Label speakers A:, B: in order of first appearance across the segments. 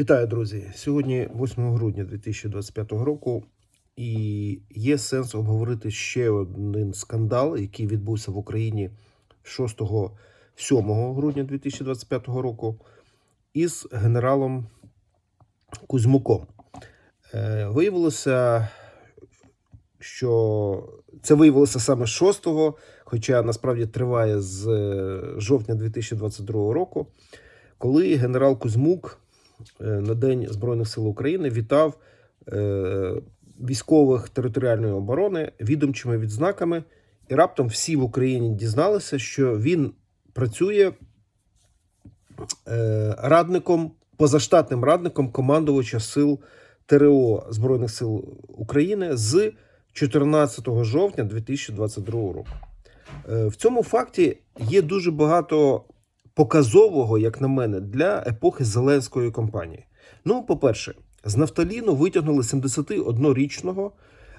A: Вітаю, друзі! Сьогодні 8 грудня 2025 року, і є сенс обговорити ще один скандал, який відбувся в Україні 6-7 грудня 2025 року, із генералом Кузьмуком. Е, Виявилося, що це виявилося саме 6-го, хоча насправді триває з е, жовтня 2022 року, коли генерал Кузьмук на День Збройних сил України вітав е, військових територіальної оборони відомчими відзнаками, і раптом всі в Україні дізналися, що він працює е, радником, позаштатним радником командувача сил ТРО Збройних сил України з 14 жовтня 2022 року. Е, В цьому факті є дуже багато показового, як на мене, для епохи Зеленської кампанії. Ну, по-перше, з нафталіну витягнули 71-річного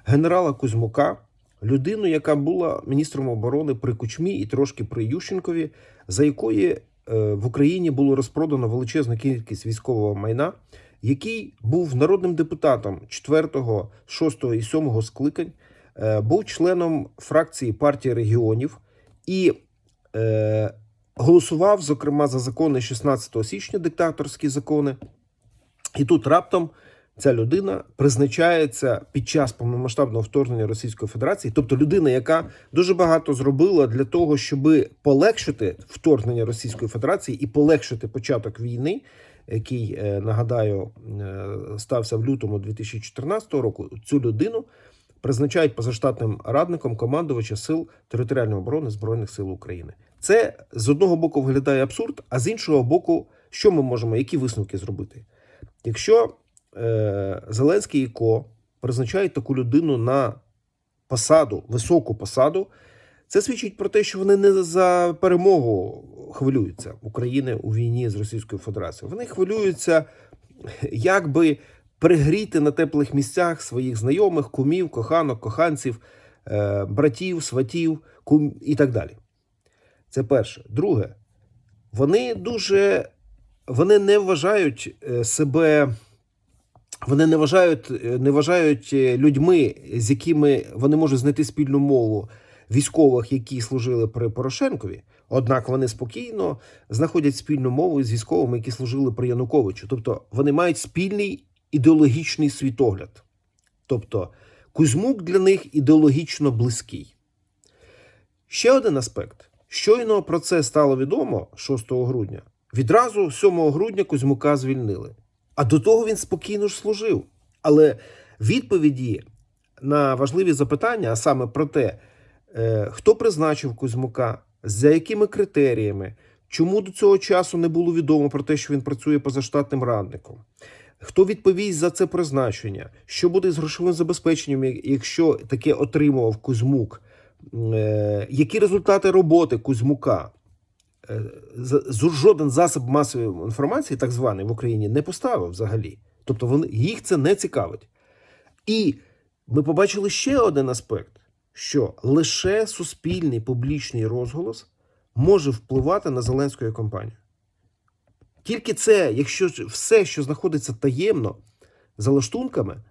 A: генерала Кузьмука, людину, яка була міністром оборони при Кучмі і трошки при Ющенкові, за якої е, в Україні було розпродано величезну кількість військового майна, який був народним депутатом 4, 6 і 7 скликань, е, був членом фракції партії регіонів і е, голосував, зокрема, за закони 16 січня, диктаторські закони. І тут раптом ця людина призначається під час повномасштабного вторгнення Російської Федерації, тобто людина, яка дуже багато зробила для того, щоб полегшити вторгнення Російської Федерації і полегшити початок війни, який е, нагадаю е, стався в лютому 2014 року. Цю людину призначають позаштатним радником командувача сил територіальної оборони збройних сил України. Це з одного боку виглядає абсурд, а з іншого боку, що ми можемо, які висновки зробити? Якщо е, Зеленський і Ко призначають таку людину на посаду, високу посаду, це свідчить про те, що вони не за перемогу хвилюються України у війні з Російською Федерацією. Вони хвилюються, як би пригріти на теплих місцях своїх знайомих, кумів, коханок, коханців, е, братів, сватів кум і так далі. Це перше. Друге, вони дуже вони не вважають е, себе, вони не вважають, е, не вважають е, людьми, з якими вони можуть знайти спільну мову військових, які служили при Порошенкові. Однак вони спокійно знаходять спільну мову з військовими, які служили при Януковичу. Тобто вони мають спільний ідеологічний світогляд. Тобто Кузьмук для них ідеологічно близький. Ще один аспект. Щойно про це стало відомо 6 грудня. Відразу 7 грудня Кузьмука звільнили. А до того він спокійно ж служив. Але відповіді на важливі запитання, а саме про те, е, хто призначив Кузьмука, за якими критеріями, чому до цього часу не було відомо про те, що він працює позаштатним радником, хто відповість за це призначення, що буде з грошовим забезпеченням, якщо таке отримував Кузьмук, які результати роботи Кузьмука. Е, Жоден засіб масової інформації, так званий в Україні, не поставив взагалі. Тобто вони, їх це не цікавить. І ми побачили ще один аспект: що лише суспільний публічний розголос може впливати на Зеленську кампанію. Тільки це, якщо все, що знаходиться таємно за лаштунками,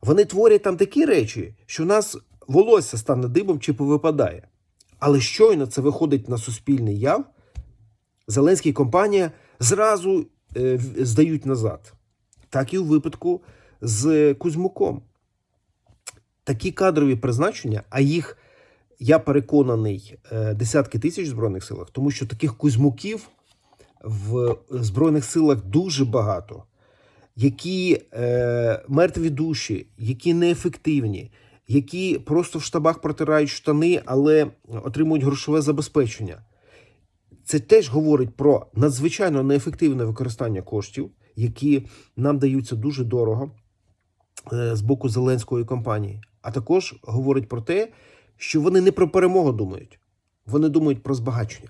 A: вони творять там такі речі, що нас волосся стане дибом чи повипадає. Але щойно це виходить на суспільний яв, Зеленський компанія зразу е, здають назад. Так і у випадку з Кузьмуком. Такі кадрові призначення, а їх, я переконаний, е, десятки тисяч в Збройних силах, тому що таких Кузьмуків в Збройних силах дуже багато, які е, мертві душі, які неефективні, які просто в штабах протирають штани, але отримують грошове забезпечення. Це теж говорить про надзвичайно неефективне використання коштів, які нам даються дуже дорого е, з боку Зеленської компанії. А також говорить про те, що вони не про перемогу думають, вони думають про збагачення.